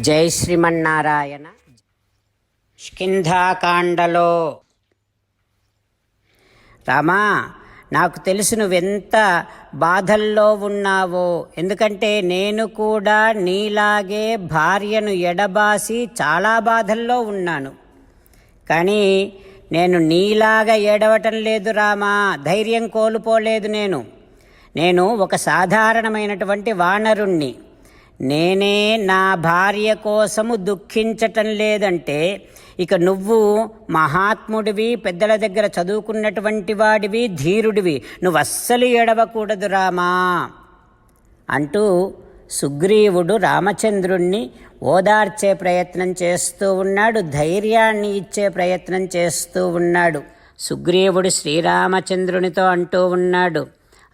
జై శ్రీమన్నారాయణ. స్కింధాకాండలో రామా నాకు తెలుసు నువ్వెంత బాధల్లో ఉన్నావో. ఎందుకంటే నేను కూడా నీలాగే భార్యను ఎడబాసి చాలా బాధల్లో ఉన్నాను. కానీ నేను నీలాగా ఏడవటం లేదు రామా ధైర్యం కోల్పోలేదు నేను. నేను ఒక సాధారణమైనటువంటి వానరుణ్ణి. నేనే నా భార్య కోసము దుఃఖించటం లేదంటే ఇక నువ్వు మహాత్ముడివి పెద్దల దగ్గర చదువుకున్నటువంటి వాడివి ధీరుడివి. నువ్వు అస్సలు ఏడవకూడదు రామా అంటూ సుగ్రీవుడు రామచంద్రుణ్ణి ఓదార్చే ప్రయత్నం చేస్తూ ఉన్నాడు ధైర్యాన్ని ఇచ్చే ప్రయత్నం చేస్తూ ఉన్నాడు. సుగ్రీవుడు శ్రీరామచంద్రునితో అంటూ ఉన్నాడు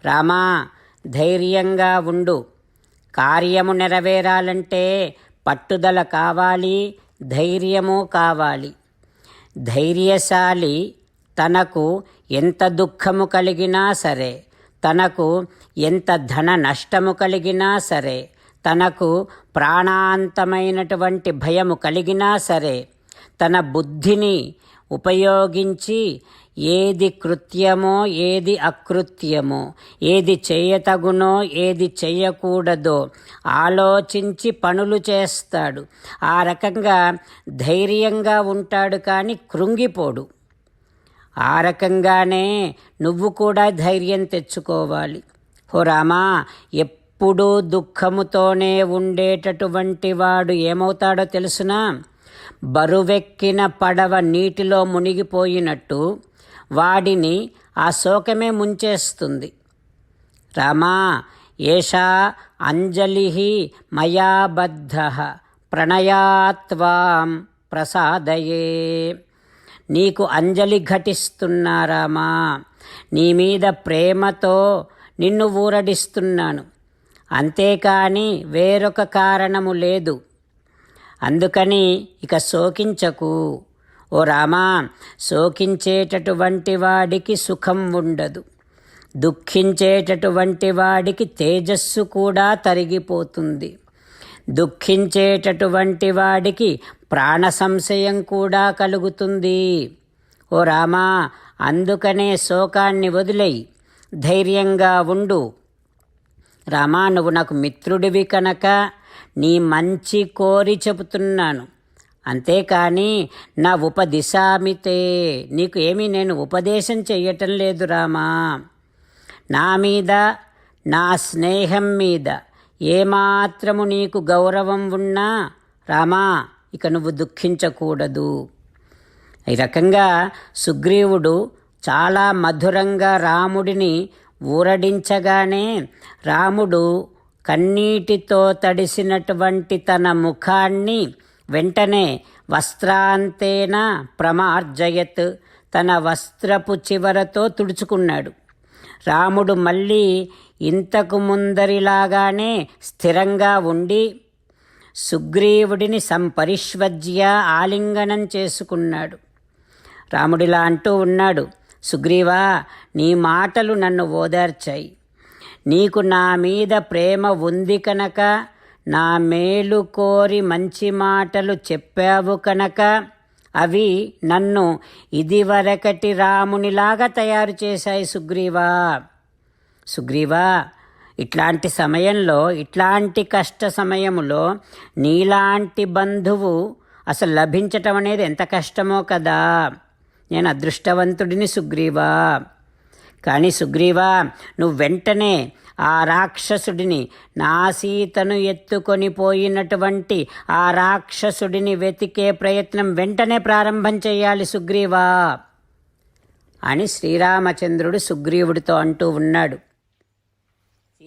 రామా ధైర్యంగా ఉండు. కార్యము నెరవేరాలంటే పట్టుదల కావాలి ధైర్యము కావాలి. ధైర్యశాలి తనకు ఎంత దుఃఖము కలిగినా సరే తనకు ఎంత ధన నష్టము కలిగినా సరే తనకు ప్రాణాంతమైనటువంటి భయము కలిగినా సరే తన బుద్ధిని ఉపయోగించి ఏది కృత్యమో ఏది అకృత్యమో ఏది చేయతగునో ఏది చేయకూడదో ఆలోచించి పనులు చేస్తాడు. ఆ రకంగా ధైర్యంగా ఉంటాడు కానీ కృంగిపోడు. ఆ రకంగానే నువ్వు కూడా ధైర్యం తెచ్చుకోవాలి. హో రామా ఎప్పుడూ దుఃఖముతోనే ఉండేటటువంటి వాడు ఏమవుతాడో తెలుసునా? బరువెక్కిన పడవ నీటిలో మునిగిపోయినట్టు వాడిని ఆ శోకమే ముంచేస్తుంది. రామా ఏషా అంజలి మయాబద్ధ ప్రణయాత్వాం ప్రసాదయే. నీకు అంజలి ఘటిస్తున్నారామా నీ మీద ప్రేమతో నిన్ను ఊరడిస్తున్నాను. అంతేకాని వేరొక కారణము లేదు. అందుకని ఇక శోకించకు. ఓ రామా శోకించేటటువంటి వాడికి సుఖం ఉండదు. దుఃఖించేటటువంటి వాడికి తేజస్సు కూడా తరిగిపోతుంది. దుఃఖించేటటువంటి వాడికి ప్రాణ సంశయం కూడా కలుగుతుంది. ఓ రామా అందుకనే శోకాన్ని వదిలేయి. ధైర్యంగా ఉండు. రామా నువ్వు నాకు మిత్రుడివి కనుక నీ మంచి కోరి చెబుతున్నాను. అంతేకాని నా ఉపదిశామితే. నీకు ఏమీ నేను ఉపదేశం చెయ్యటం లేదు రామా. నా మీద నా స్నేహం మీద ఏమాత్రము నీకు గౌరవం ఉన్నా రామా ఇక నువ్వు దుఃఖించకూడదు. ఈ రకంగా సుగ్రీవుడు చాలా మధురంగా రాముడిని ఊరడించగానే రాముడు కన్నీటితో తడిసినటువంటి తన ముఖాన్ని వెంటనే వస్త్రాంతేన ప్రమార్జయత్. తన వస్త్రపు చివరతో తుడుచుకున్నాడు. రాముడు మళ్ళీ ఇంతకు ముందరిలాగానే స్థిరంగా ఉండి సుగ్రీవుడిని సంపరిష్వజ్య ఆలింగనం చేసుకున్నాడు. రాముడిలా అంటూ ఉన్నాడు సుగ్రీవా నీ మాటలు నన్ను ఓదార్చాయి. నీకు నా మీద ప్రేమ ఉంది కనుక నా మేలు కోరి మంచి మాటలు చెప్పావు కనుక అవి నన్ను ఇదివరకటి రామునిలాగా తయారు చేశాయి సుగ్రీవా. సుగ్రీవా ఇట్లాంటి సమయంలో ఇట్లాంటి కష్ట సమయములో నీలాంటి బంధువు అసలు లభించటం అనేది ఎంత కష్టమో కదా. నేను అదృష్టవంతుడిని సుగ్రీవా. కానీ సుగ్రీవా నువ్వు వెంటనే ఆ రాక్షసుడిని నా సీతను ఎత్తుకొని పోయినటువంటి ఆ రాక్షసుడిని వెతికే ప్రయత్నం వెంటనే ప్రారంభం చేయాలి సుగ్రీవా అని శ్రీరామచంద్రుడు సుగ్రీవుడితో అంటూ ఉన్నాడు.